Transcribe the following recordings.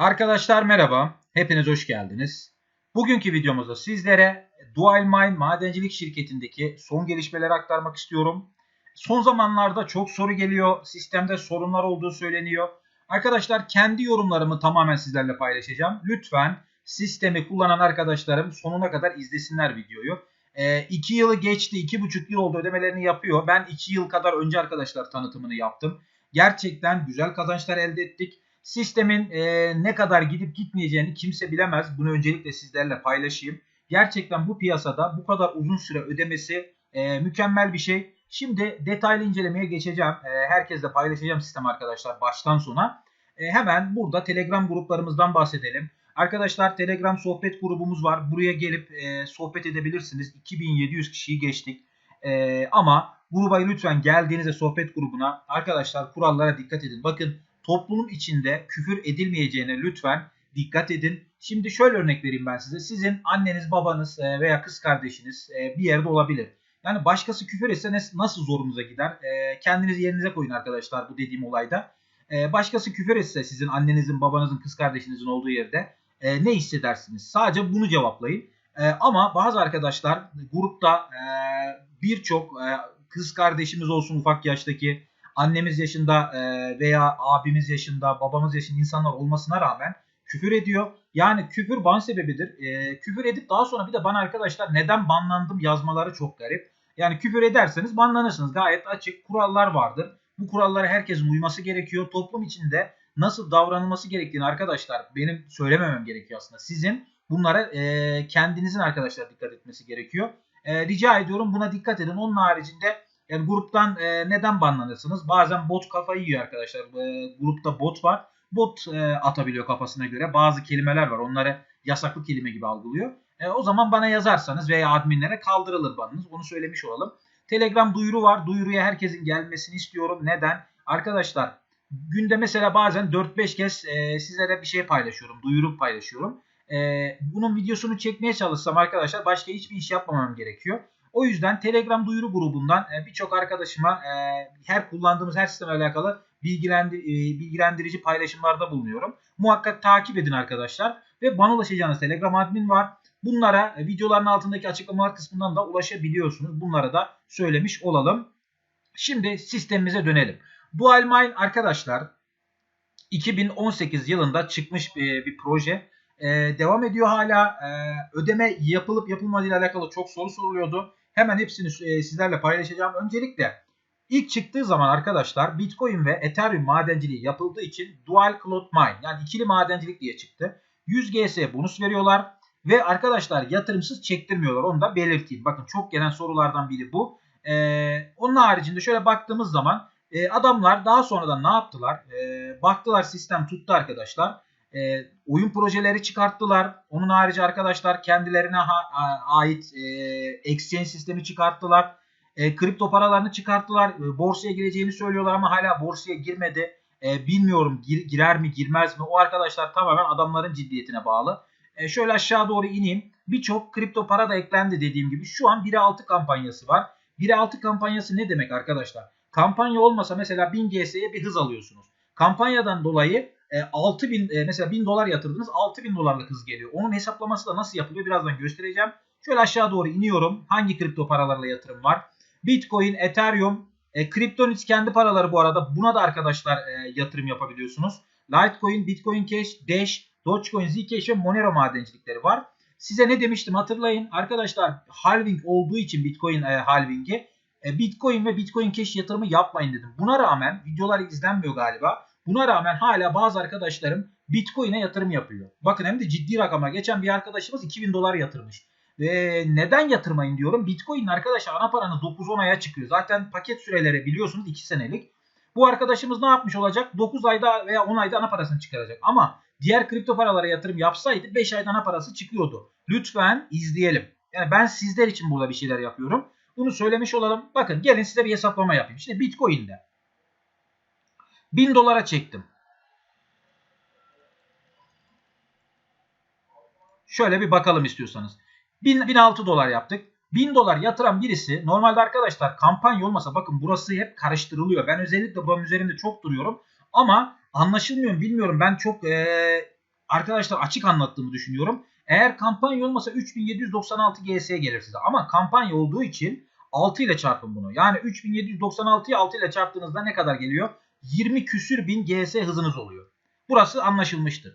Arkadaşlar merhaba, hepiniz hoş geldiniz. Bugünkü videomuzda sizlere Dual Mine madencilik şirketindeki son gelişmeleri aktarmak istiyorum. Son zamanlarda çok soru geliyor, sistemde sorunlar olduğu söyleniyor. Arkadaşlar kendi yorumlarımı tamamen sizlerle paylaşacağım. Lütfen sistemi kullanan arkadaşlarım sonuna kadar izlesinler videoyu. 2 e, yılı geçti, 2,5 yıl oldu ödemelerini yapıyor. Ben 2 yıl kadar önce arkadaşlar tanıtımını yaptım. Gerçekten güzel kazançlar elde ettik. Sistemin e, ne kadar gidip gitmeyeceğini kimse bilemez. Bunu öncelikle sizlerle paylaşayım. Gerçekten bu piyasada bu kadar uzun süre ödemesi e, mükemmel bir şey. Şimdi detaylı incelemeye geçeceğim. E, herkesle paylaşacağım sistem arkadaşlar baştan sona. E, hemen burada Telegram gruplarımızdan bahsedelim. Arkadaşlar Telegram sohbet grubumuz var. Buraya gelip e, sohbet edebilirsiniz. 2700 kişiyi geçtik. E, ama gruba lütfen geldiğinizde sohbet grubuna arkadaşlar kurallara dikkat edin. Bakın toplumun içinde küfür edilmeyeceğine lütfen dikkat edin. Şimdi şöyle örnek vereyim ben size. Sizin anneniz, babanız e, veya kız kardeşiniz e, bir yerde olabilir. Yani başkası küfür etse nasıl zorunuza gider? E, kendinizi yerinize koyun arkadaşlar bu dediğim olayda. Başkası küfür etse sizin annenizin, babanızın, kız kardeşinizin olduğu yerde ne hissedersiniz? Sadece bunu cevaplayın. Ama bazı arkadaşlar grupta birçok kız kardeşimiz olsun ufak yaştaki annemiz yaşında e, veya abimiz yaşında, babamız yaşında insanlar olmasına rağmen küfür ediyor. Yani küfür ban sebebidir. E, küfür edip daha sonra bir de bana arkadaşlar neden banlandım yazmaları çok garip. Yani küfür ederseniz banlanırsınız. Gayet açık kurallar vardır. Bu kurallara herkesin uyması gerekiyor. Toplum içinde nasıl davranılması gerektiğini arkadaşlar benim söylememem gerekiyor aslında. Sizin bunlara e, kendinizin arkadaşlar dikkat etmesi gerekiyor. Rica ediyorum buna dikkat edin. Onun haricinde yani gruptan e, neden banlanırsınız? Bazen bot kafayı yiyor arkadaşlar. E, grupta bot var. Bot e, atabiliyor kafasına göre. Bazı kelimeler var. Onları yasaklı kelime gibi algılıyor. E, o zaman bana yazarsanız veya adminlere kaldırılır banınız. Onu söylemiş olalım. Telegram duyuru var. Duyuruya herkesin gelmesini istiyorum. Neden? Arkadaşlar günde mesela bazen 4-5 kez e, sizlere bir şey paylaşıyorum. Duyuru paylaşıyorum. E, bunun videosunu çekmeye çalışsam arkadaşlar başka hiçbir iş yapmamam gerekiyor. O yüzden Telegram duyuru grubundan e, birçok arkadaşıma e, her kullandığımız her sistemle alakalı e, bilgilendirici paylaşımlarda bulunuyorum. Muhakkak takip edin arkadaşlar. Ve bana ulaşacağınız Telegram admin var. Bunlara videoların altındaki açıklamalar kısmından da ulaşabiliyorsunuz. Bunlara da söylemiş olalım. Şimdi sistemimize dönelim. Bu Almine arkadaşlar 2018 yılında çıkmış bir, bir proje. Ee, devam ediyor hala. Ee, ödeme yapılıp yapılmadığı ile alakalı çok soru soruluyordu. Hemen hepsini e, sizlerle paylaşacağım. Öncelikle ilk çıktığı zaman arkadaşlar Bitcoin ve Ethereum madenciliği yapıldığı için Dual Cloud Mine yani ikili madencilik diye çıktı. 100 GS bonus veriyorlar ve arkadaşlar yatırımsız çektirmiyorlar. Onu da belirteyim. Bakın çok gelen sorulardan biri bu. Ee, onun haricinde şöyle baktığımız zaman e, adamlar daha sonradan ne yaptılar? E, baktılar sistem tuttu arkadaşlar e, oyun projeleri çıkarttılar. Onun harici arkadaşlar kendilerine ha, ait e, exchange sistemi çıkarttılar. E, kripto paralarını çıkarttılar. E, borsaya gireceğini söylüyorlar ama hala borsaya girmedi. E, bilmiyorum gir, girer mi girmez mi? O arkadaşlar tamamen adamların ciddiyetine bağlı. E, şöyle aşağı doğru ineyim. Birçok kripto para da eklendi dediğim gibi. Şu an 1'e 6 kampanyası var. 1'e 6 kampanyası ne demek arkadaşlar? Kampanya olmasa mesela 1000 GS'ye bir hız alıyorsunuz. Kampanyadan dolayı e, 6000 e, mesela 1000 dolar yatırdınız 6000 dolarlık hız geliyor. Onun hesaplaması da nasıl yapılıyor birazdan göstereceğim. Şöyle aşağı doğru iniyorum. Hangi kripto paralarla yatırım var? Bitcoin, Ethereum, e, Kryptonits kendi paraları bu arada. Buna da arkadaşlar e, yatırım yapabiliyorsunuz. Litecoin, Bitcoin Cash, Dash, Dogecoin, Zcash ve Monero madencilikleri var. Size ne demiştim hatırlayın. Arkadaşlar halving olduğu için Bitcoin e, halvingi e, Bitcoin ve Bitcoin Cash yatırımı yapmayın dedim. Buna rağmen videolar izlenmiyor galiba. Buna rağmen hala bazı arkadaşlarım Bitcoin'e yatırım yapıyor. Bakın hem de ciddi rakama. Geçen bir arkadaşımız 2000 dolar yatırmış. Ve neden yatırmayın diyorum. Bitcoin arkadaşlar ana paranı 9-10 aya çıkıyor. Zaten paket süreleri biliyorsunuz 2 senelik. Bu arkadaşımız ne yapmış olacak? 9 ayda veya 10 ayda ana parasını çıkaracak. Ama diğer kripto paralara yatırım yapsaydı 5 ayda ana parası çıkıyordu. Lütfen izleyelim. Yani ben sizler için burada bir şeyler yapıyorum. Bunu söylemiş olalım. Bakın gelin size bir hesaplama yapayım. Şimdi Bitcoin'de 1000 dolara çektim. Şöyle bir bakalım istiyorsanız. 1000, 1006 dolar yaptık. 1000 dolar yatıran birisi normalde arkadaşlar kampanya olmasa bakın burası hep karıştırılıyor. Ben özellikle buranın üzerinde çok duruyorum. Ama anlaşılmıyor bilmiyorum. Ben çok e, arkadaşlar açık anlattığımı düşünüyorum. Eğer kampanya olmasa 3796 GS gelir size. Ama kampanya olduğu için 6 ile çarpın bunu. Yani 3796'yı 6 ile çarptığınızda ne kadar geliyor? 20 küsür bin GS hızınız oluyor. Burası anlaşılmıştır.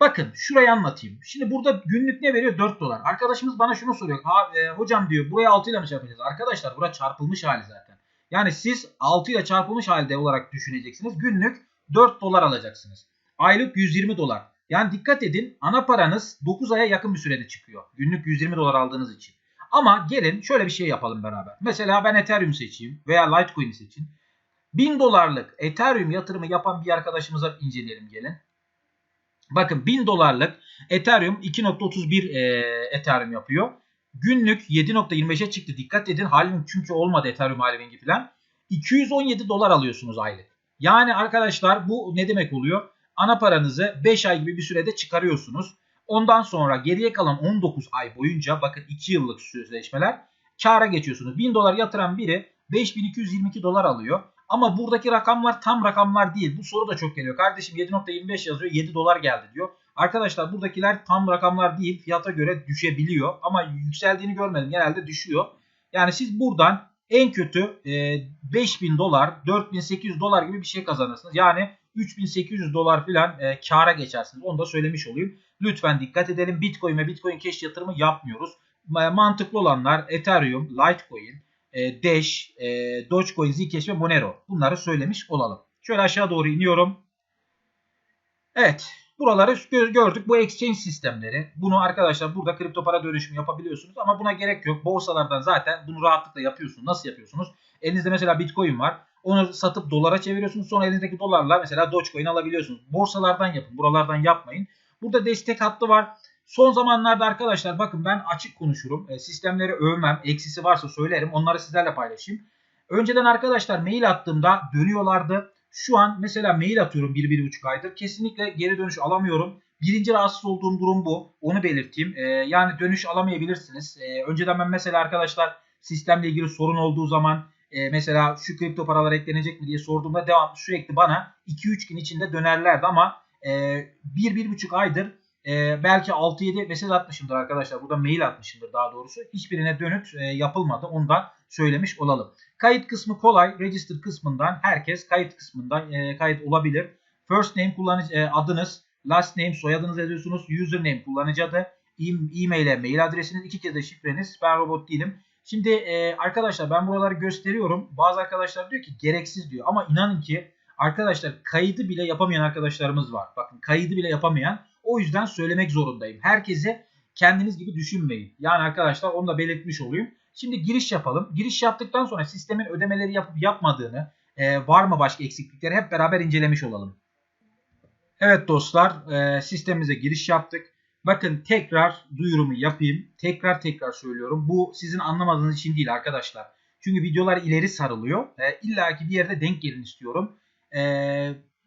Bakın şurayı anlatayım. Şimdi burada günlük ne veriyor? 4 dolar. Arkadaşımız bana şunu soruyor. Ha, e, hocam diyor buraya 6 ile mi çarpacağız? Arkadaşlar bura çarpılmış hali zaten. Yani siz 6 ile çarpılmış halde olarak düşüneceksiniz. Günlük 4 dolar alacaksınız. Aylık 120 dolar. Yani dikkat edin ana paranız 9 aya yakın bir sürede çıkıyor. Günlük 120 dolar aldığınız için. Ama gelin şöyle bir şey yapalım beraber. Mesela ben Ethereum seçeyim veya Litecoin seçeyim. 1000 dolarlık Ethereum yatırımı yapan bir arkadaşımıza inceleyelim gelin. Bakın 1000 dolarlık Ethereum 2.31 e, Ethereum yapıyor. Günlük 7.25'e çıktı. Dikkat edin halving çünkü olmadı Ethereum halvingi falan. 217 dolar alıyorsunuz aylık. Yani arkadaşlar bu ne demek oluyor? Ana paranızı 5 ay gibi bir sürede çıkarıyorsunuz. Ondan sonra geriye kalan 19 ay boyunca bakın 2 yıllık sözleşmeler kâra geçiyorsunuz. 1000 dolar yatıran biri 5222 dolar alıyor. Ama buradaki rakamlar tam rakamlar değil. Bu soru da çok geliyor. Kardeşim 7.25 yazıyor 7 dolar geldi diyor. Arkadaşlar buradakiler tam rakamlar değil. Fiyata göre düşebiliyor. Ama yükseldiğini görmedim. Genelde düşüyor. Yani siz buradan en kötü e, 5000 dolar 4800 dolar gibi bir şey kazanırsınız. Yani 3800 dolar filan e, kâra geçersiniz. Onu da söylemiş olayım. Lütfen dikkat edelim. Bitcoin ve Bitcoin Cash yatırımı yapmıyoruz. Mantıklı olanlar Ethereum, Litecoin, e, Dash, e, Dogecoin, Zcash ve Monero. Bunları söylemiş olalım. Şöyle aşağı doğru iniyorum. Evet. Buraları gördük. Bu exchange sistemleri. Bunu arkadaşlar burada kripto para dönüşümü yapabiliyorsunuz. Ama buna gerek yok. Borsalardan zaten bunu rahatlıkla yapıyorsunuz. Nasıl yapıyorsunuz? Elinizde mesela Bitcoin var. Onu satıp dolara çeviriyorsunuz. Sonra elinizdeki dolarla mesela Dogecoin alabiliyorsunuz. Borsalardan yapın. Buralardan yapmayın. Burada destek hattı var. Son zamanlarda arkadaşlar bakın ben açık konuşurum. E, sistemleri övmem. Eksisi varsa söylerim. Onları sizlerle paylaşayım. Önceden arkadaşlar mail attığımda dönüyorlardı. Şu an mesela mail atıyorum 1-1,5 aydır. Kesinlikle geri dönüş alamıyorum. Birinci rahatsız olduğum durum bu. Onu belirteyim. E, yani dönüş alamayabilirsiniz. E, önceden ben mesela arkadaşlar sistemle ilgili sorun olduğu zaman e, mesela şu kripto paralar eklenecek mi diye sorduğumda devam sürekli bana 2-3 gün içinde dönerlerdi ama e, 1-1,5 aydır e, belki 6-7 mesaj atmışımdır arkadaşlar. Burada mail atmışımdır daha doğrusu. Hiçbirine dönüt e, yapılmadı. Onu da söylemiş olalım. Kayıt kısmı kolay. Register kısmından herkes kayıt kısmından e, kayıt olabilir. First name kullanıcı e, adınız, last name soyadınız yazıyorsunuz. Username kullanıcı adı, e-mail'e mail adresiniz, iki kez de şifreniz. Ben robot değilim. Şimdi e, arkadaşlar ben buraları gösteriyorum. Bazı arkadaşlar diyor ki gereksiz diyor. Ama inanın ki arkadaşlar kaydı bile yapamayan arkadaşlarımız var. Bakın kaydı bile yapamayan. O yüzden söylemek zorundayım. Herkese kendiniz gibi düşünmeyin. Yani arkadaşlar onu da belirtmiş olayım. Şimdi giriş yapalım. Giriş yaptıktan sonra sistemin ödemeleri yapıp yapmadığını, e, var mı başka eksiklikleri hep beraber incelemiş olalım. Evet dostlar e, sistemimize giriş yaptık. Bakın tekrar duyurumu yapayım. Tekrar tekrar söylüyorum. Bu sizin anlamadığınız için değil arkadaşlar. Çünkü videolar ileri sarılıyor. E, İlla ki bir yerde denk gelin istiyorum. E,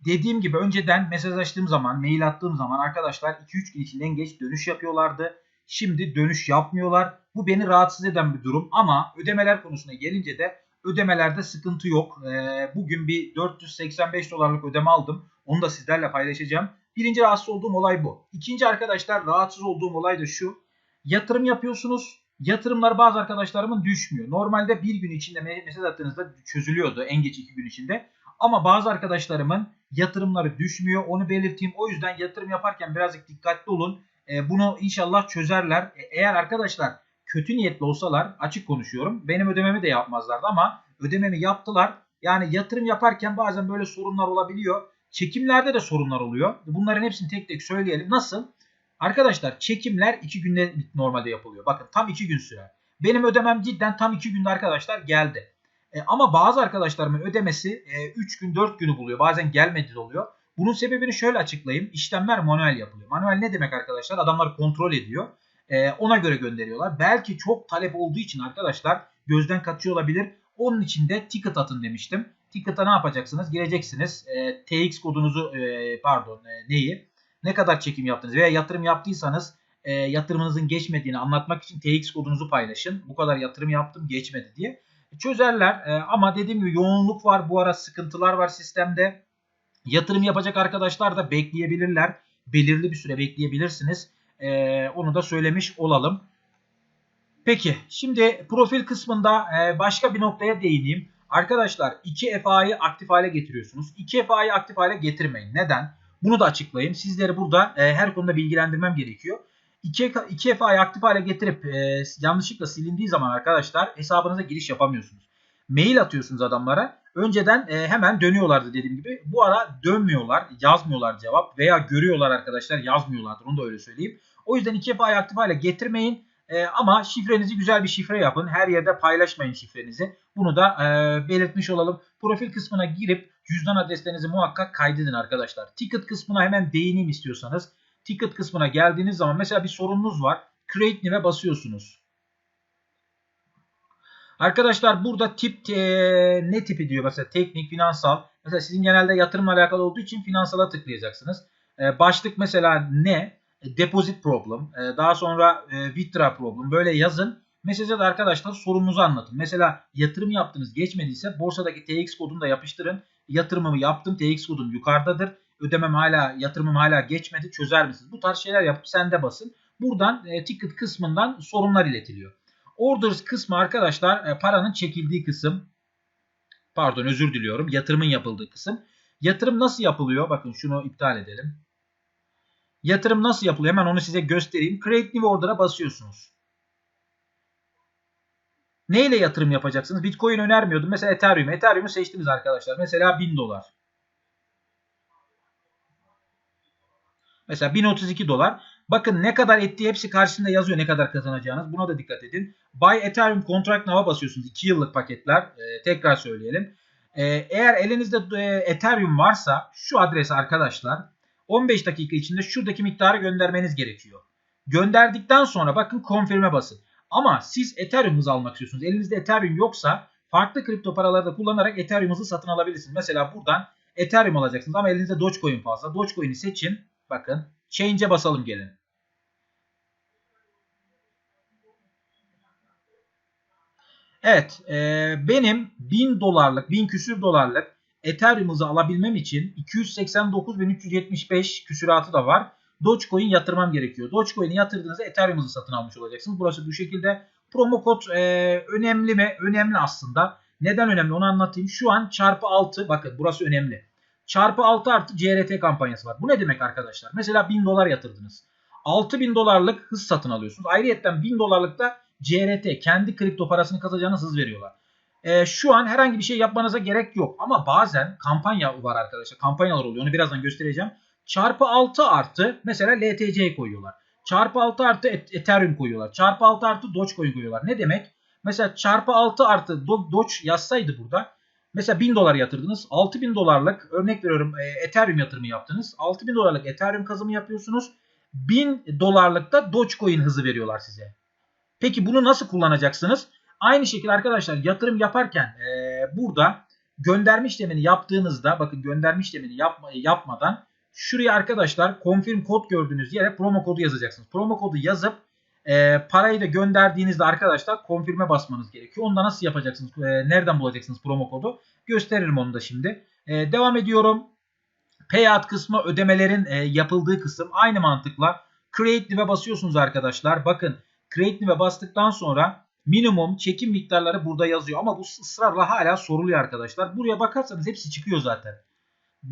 dediğim gibi önceden mesajlaştığım zaman, mail attığım zaman arkadaşlar 2-3 gün içinde en geç dönüş yapıyorlardı. Şimdi dönüş yapmıyorlar. Bu beni rahatsız eden bir durum ama ödemeler konusuna gelince de ödemelerde sıkıntı yok. Ee, bugün bir 485 dolarlık ödeme aldım. Onu da sizlerle paylaşacağım. Birinci rahatsız olduğum olay bu. İkinci arkadaşlar rahatsız olduğum olay da şu. Yatırım yapıyorsunuz. Yatırımlar bazı arkadaşlarımın düşmüyor. Normalde bir gün içinde mesaj attığınızda çözülüyordu en geç iki gün içinde. Ama bazı arkadaşlarımın yatırımları düşmüyor. Onu belirteyim. O yüzden yatırım yaparken birazcık dikkatli olun. E, bunu inşallah çözerler. E, eğer arkadaşlar kötü niyetli olsalar açık konuşuyorum. Benim ödememi de yapmazlardı ama ödememi yaptılar. Yani yatırım yaparken bazen böyle sorunlar olabiliyor. Çekimlerde de sorunlar oluyor. Bunların hepsini tek tek söyleyelim. Nasıl? Arkadaşlar çekimler 2 günde normalde yapılıyor. Bakın tam 2 gün sürer. Benim ödemem cidden tam 2 günde arkadaşlar geldi. E, ama bazı arkadaşlarımın ödemesi 3 e, gün 4 günü buluyor. Bazen gelmedi de oluyor. Bunun sebebini şöyle açıklayayım. İşlemler manuel yapılıyor. Manuel ne demek arkadaşlar? Adamlar kontrol ediyor. E, ona göre gönderiyorlar. Belki çok talep olduğu için arkadaşlar gözden kaçıyor olabilir. Onun için de ticket atın demiştim. Ticket'a ne yapacaksınız? Gireceksiniz. E, TX kodunuzu e, pardon e, neyi? Ne kadar çekim yaptınız veya yatırım yaptıysanız e, yatırımınızın geçmediğini anlatmak için TX kodunuzu paylaşın. Bu kadar yatırım yaptım geçmedi diye. Çözerler e, ama dediğim gibi yoğunluk var. Bu ara sıkıntılar var sistemde. Yatırım yapacak arkadaşlar da bekleyebilirler. belirli bir süre bekleyebilirsiniz. E, onu da söylemiş olalım. Peki şimdi profil kısmında e, başka bir noktaya değineyim. Arkadaşlar 2FA'yı aktif hale getiriyorsunuz. 2FA'yı aktif hale getirmeyin. Neden? Bunu da açıklayayım. Sizleri burada e, her konuda bilgilendirmem gerekiyor. 2FA'yı aktif hale getirip e, yanlışlıkla silindiği zaman arkadaşlar hesabınıza giriş yapamıyorsunuz. Mail atıyorsunuz adamlara. Önceden e, hemen dönüyorlardı dediğim gibi. Bu ara dönmüyorlar, yazmıyorlar cevap veya görüyorlar arkadaşlar yazmıyorlardır. Onu da öyle söyleyeyim. O yüzden 2FA'yı aktif hale getirmeyin. E, ama şifrenizi güzel bir şifre yapın. Her yerde paylaşmayın şifrenizi. Bunu da e, belirtmiş olalım. Profil kısmına girip cüzdan adreslerinizi muhakkak kaydedin arkadaşlar. Ticket kısmına hemen değineyim istiyorsanız. Ticket kısmına geldiğiniz zaman mesela bir sorununuz var. Create New'e basıyorsunuz. Arkadaşlar burada tip e, ne tipi diyor mesela teknik, finansal. Mesela sizin genelde yatırımla alakalı olduğu için finansala tıklayacaksınız. E, başlık mesela ne? E, deposit problem. E, daha sonra e, withdraw problem. Böyle yazın. Mesajda da arkadaşlar sorununuzu anlatın. Mesela yatırım yaptınız geçmediyse borsadaki TX kodunu da yapıştırın. Yatırımımı yaptım TX kodum yukarıdadır. Ödemem hala yatırımım hala geçmedi çözer misiniz? Bu tarz şeyler yapıp sende basın. Buradan e, ticket kısmından sorunlar iletiliyor. Orders kısmı arkadaşlar e, paranın çekildiği kısım. Pardon özür diliyorum. Yatırımın yapıldığı kısım. Yatırım nasıl yapılıyor? Bakın şunu iptal edelim. Yatırım nasıl yapılıyor? Hemen onu size göstereyim. Create New Order'a basıyorsunuz. Neyle yatırım yapacaksınız? Bitcoin önermiyordum. Mesela Ethereum. Ethereum'u seçtiniz arkadaşlar. Mesela 1000 dolar. Mesela 1032 dolar. Bakın ne kadar ettiği hepsi karşısında yazıyor ne kadar kazanacağınız. Buna da dikkat edin. Buy Ethereum Contract Now'a basıyorsunuz. 2 yıllık paketler. Ee, tekrar söyleyelim. Ee, eğer elinizde e, Ethereum varsa şu adres arkadaşlar 15 dakika içinde şuradaki miktarı göndermeniz gerekiyor. Gönderdikten sonra bakın confirm'e basın. Ama siz Ethereum hızı almak istiyorsunuz. Elinizde Ethereum yoksa farklı kripto paralarda kullanarak Ethereum hızı satın alabilirsiniz. Mesela buradan Ethereum alacaksınız ama elinizde Dogecoin fazla. Dogecoin'i seçin. Bakın change'e basalım gelin. Evet e, benim 1000 dolarlık 1000 küsür dolarlık Ethereum hızı alabilmem için 289.375 küsuratı da var. Dogecoin yatırmam gerekiyor. Dogecoin'i yatırdığınızda Ethereum hızı satın almış olacaksınız. Burası bu şekilde. Promo kod e, önemli mi? Önemli aslında. Neden önemli onu anlatayım. Şu an çarpı 6 bakın burası önemli. Çarpı 6 artı CRT kampanyası var. Bu ne demek arkadaşlar? Mesela 1000 dolar yatırdınız. 6000 dolarlık hız satın alıyorsunuz. Ayrıca 1000 dolarlık da CRT kendi kripto parasını kazanacağınız hız veriyorlar. E, şu an herhangi bir şey yapmanıza gerek yok. Ama bazen kampanya var arkadaşlar. Kampanyalar oluyor. Onu birazdan göstereceğim. Çarpı 6 artı mesela LTC koyuyorlar. Çarpı 6 artı Ethereum koyuyorlar. Çarpı 6 artı Dogecoin koyuyorlar. Ne demek? Mesela çarpı 6 artı Doge yazsaydı burada. Mesela 1000 dolar yatırdınız. 6000 dolarlık örnek veriyorum e, Ethereum yatırımı yaptınız. 6000 dolarlık Ethereum kazımı yapıyorsunuz. 1000 dolarlık da Dogecoin hızı veriyorlar size. Peki bunu nasıl kullanacaksınız? Aynı şekilde arkadaşlar yatırım yaparken e, burada gönderme işlemini yaptığınızda bakın gönderme işlemini yapma, yapmadan şuraya arkadaşlar confirm kod gördüğünüz yere promo kodu yazacaksınız. Promo kodu yazıp e, parayı da gönderdiğinizde arkadaşlar confirm'e basmanız gerekiyor. Onu da nasıl yapacaksınız? E, nereden bulacaksınız promo kodu? Gösteririm onu da şimdi. E, devam ediyorum. Payout kısmı ödemelerin e, yapıldığı kısım. Aynı mantıkla Creative'e basıyorsunuz arkadaşlar. Bakın Creative'e bastıktan sonra minimum çekim miktarları burada yazıyor. Ama bu ısrarla hala soruluyor arkadaşlar. Buraya bakarsanız hepsi çıkıyor zaten.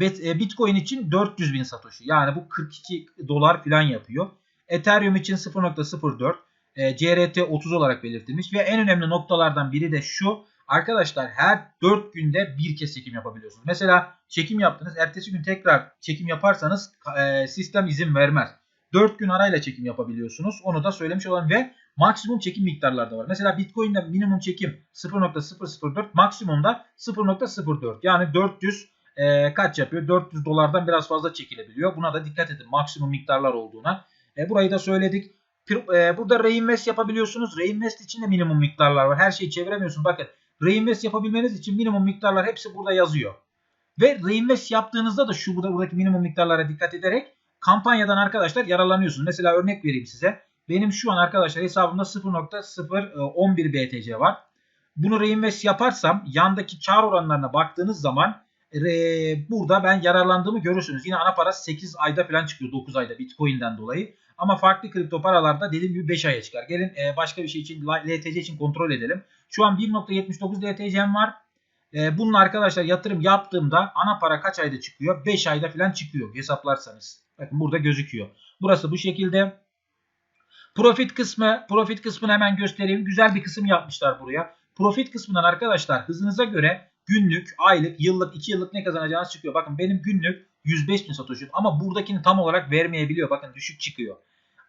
E, Bitcoin için 400 bin satoshi. Yani bu 42 dolar falan yapıyor. Ethereum için 0.04. E, CRT 30 olarak belirtilmiş. Ve en önemli noktalardan biri de şu. Arkadaşlar her 4 günde bir kez çekim yapabiliyorsunuz. Mesela çekim yaptınız. Ertesi gün tekrar çekim yaparsanız e, sistem izin vermez. 4 gün arayla çekim yapabiliyorsunuz. Onu da söylemiş olan ve maksimum çekim miktarları da var. Mesela Bitcoin'de minimum çekim 0.004 maksimumda 0.04 yani 400 e, kaç yapıyor? 400 dolardan biraz fazla çekilebiliyor. Buna da dikkat edin maksimum miktarlar olduğuna. E, burayı da söyledik. E, burada reinvest yapabiliyorsunuz. Reinvest için de minimum miktarlar var. Her şeyi çeviremiyorsun. Bakın reinvest yapabilmeniz için minimum miktarlar hepsi burada yazıyor. Ve reinvest yaptığınızda da şu burada buradaki minimum miktarlara dikkat ederek kampanyadan arkadaşlar yararlanıyorsunuz. Mesela örnek vereyim size. Benim şu an arkadaşlar hesabımda 0.011 BTC var. Bunu reinvest yaparsam yandaki kar oranlarına baktığınız zaman e, burada ben yararlandığımı görürsünüz. Yine ana para 8 ayda falan çıkıyor 9 ayda Bitcoin'den dolayı. Ama farklı kripto paralarda dediğim gibi 5 aya çıkar. Gelin e, başka bir şey için LTC için kontrol edelim. Şu an 1.79 LTC'm var. E, bunun arkadaşlar yatırım yaptığımda ana para kaç ayda çıkıyor? 5 ayda falan çıkıyor hesaplarsanız. Bakın burada gözüküyor. Burası bu şekilde. Profit kısmı, profit kısmını hemen göstereyim. Güzel bir kısım yapmışlar buraya. Profit kısmından arkadaşlar hızınıza göre günlük, aylık, yıllık, 2 yıllık ne kazanacağınız çıkıyor. Bakın benim günlük 105 bin satoshi ama buradakini tam olarak vermeyebiliyor. Bakın düşük çıkıyor.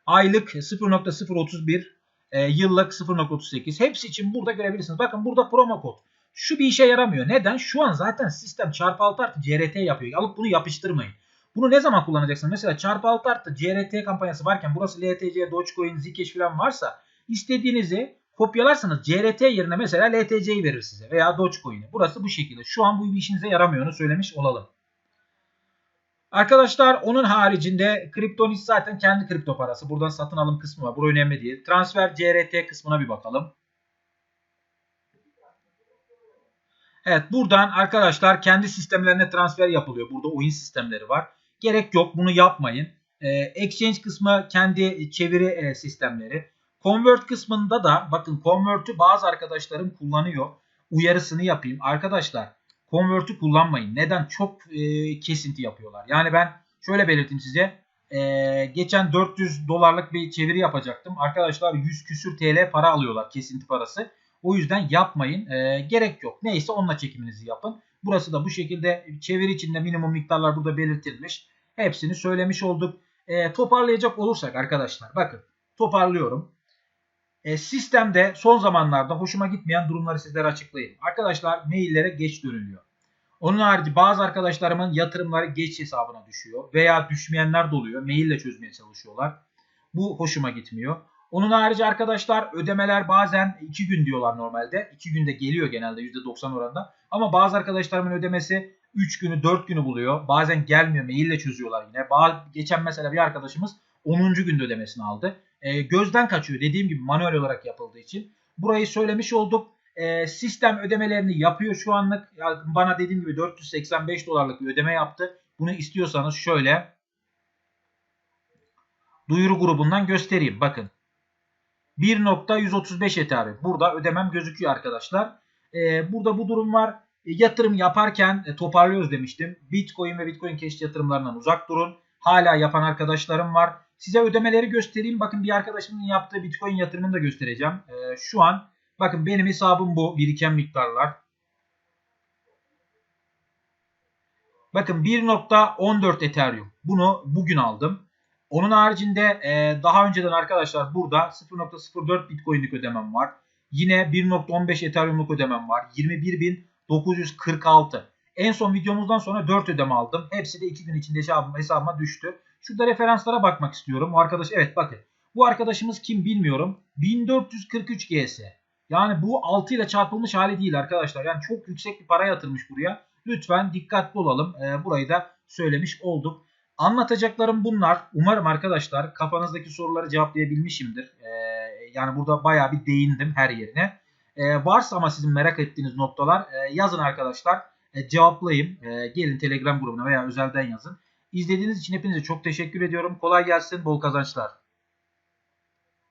Aylık 0.031, e, yıllık 0.38 hepsi için burada görebilirsiniz. Bakın burada promo kod. Şu bir işe yaramıyor. Neden? Şu an zaten sistem çarpı 6 artı CRT yapıyor. Alıp bunu yapıştırmayın. Bunu ne zaman kullanacaksınız? Mesela çarpı 6 artı CRT kampanyası varken burası LTC, Dogecoin, Zcash falan varsa istediğinizi kopyalarsanız CRT yerine mesela LTC'yi verir size veya Dogecoin'i. Burası bu şekilde. Şu an bu işinize yaramıyor söylemiş olalım. Arkadaşlar onun haricinde Kryptonis zaten kendi kripto parası. Buradan satın alım kısmı var. Bu önemli değil. Transfer CRT kısmına bir bakalım. Evet buradan arkadaşlar kendi sistemlerine transfer yapılıyor. Burada oyun sistemleri var. Gerek yok bunu yapmayın. Ee, exchange kısmı kendi çeviri e, sistemleri. Convert kısmında da bakın Convert'ü bazı arkadaşlarım kullanıyor. Uyarısını yapayım. Arkadaşlar Convert'ü kullanmayın. Neden? Çok e, kesinti yapıyorlar. Yani ben şöyle belirteyim size. E, geçen 400 dolarlık bir çeviri yapacaktım. Arkadaşlar 100 küsür TL para alıyorlar kesinti parası. O yüzden yapmayın. E, gerek yok. Neyse onunla çekiminizi yapın. Burası da bu şekilde çeviri içinde minimum miktarlar burada belirtilmiş. Hepsini söylemiş olduk. E, toparlayacak olursak arkadaşlar bakın toparlıyorum. E, sistemde son zamanlarda hoşuma gitmeyen durumları sizlere açıklayayım. Arkadaşlar maillere geç dönülüyor. Onun harici bazı arkadaşlarımın yatırımları geç hesabına düşüyor. Veya düşmeyenler de oluyor. Maille çözmeye çalışıyorlar. Bu hoşuma gitmiyor. Onun harici arkadaşlar ödemeler bazen 2 gün diyorlar normalde. 2 günde geliyor genelde %90 oranında. Ama bazı arkadaşlarımın ödemesi 3 günü 4 günü buluyor. Bazen gelmiyor maille çözüyorlar yine. Geçen mesela bir arkadaşımız 10. günde ödemesini aldı. E, gözden kaçıyor dediğim gibi manuel olarak yapıldığı için. Burayı söylemiş olduk. E, sistem ödemelerini yapıyor şu anlık. Bana dediğim gibi 485 dolarlık bir ödeme yaptı. Bunu istiyorsanız şöyle duyuru grubundan göstereyim. Bakın 1.135 Ethereum. Burada ödemem gözüküyor arkadaşlar. Ee, burada bu durum var. E, yatırım yaparken e, toparlıyoruz demiştim. Bitcoin ve Bitcoin Cash yatırımlarından uzak durun. Hala yapan arkadaşlarım var. Size ödemeleri göstereyim. Bakın bir arkadaşımın yaptığı Bitcoin yatırımını da göstereceğim. E, şu an bakın benim hesabım bu. Biriken miktarlar. Bakın 1.14 Ethereum. Bunu bugün aldım. Onun haricinde e, daha önceden arkadaşlar burada 0.04 Bitcoin'lik ödemem var. Yine 1.15 Ethereum'luk ödemem var. 21.946. En son videomuzdan sonra 4 ödeme aldım. Hepsi de 2 gün içinde hesabıma, hesabıma düştü. Şurada referanslara bakmak istiyorum. Bu arkadaş evet bakın. Bu arkadaşımız kim bilmiyorum. 1443 GS. Yani bu 6 ile çarpılmış hali değil arkadaşlar. Yani çok yüksek bir para yatırmış buraya. Lütfen dikkatli olalım. Ee, burayı da söylemiş olduk. Anlatacaklarım bunlar. Umarım arkadaşlar kafanızdaki soruları cevaplayabilmişimdir. Ee, yani burada bayağı bir değindim her yerine. Ee, varsa ama sizin merak ettiğiniz noktalar e, yazın arkadaşlar. E, cevaplayayım. E, gelin Telegram grubuna veya özelden yazın. İzlediğiniz için hepinize çok teşekkür ediyorum. Kolay gelsin, bol kazançlar.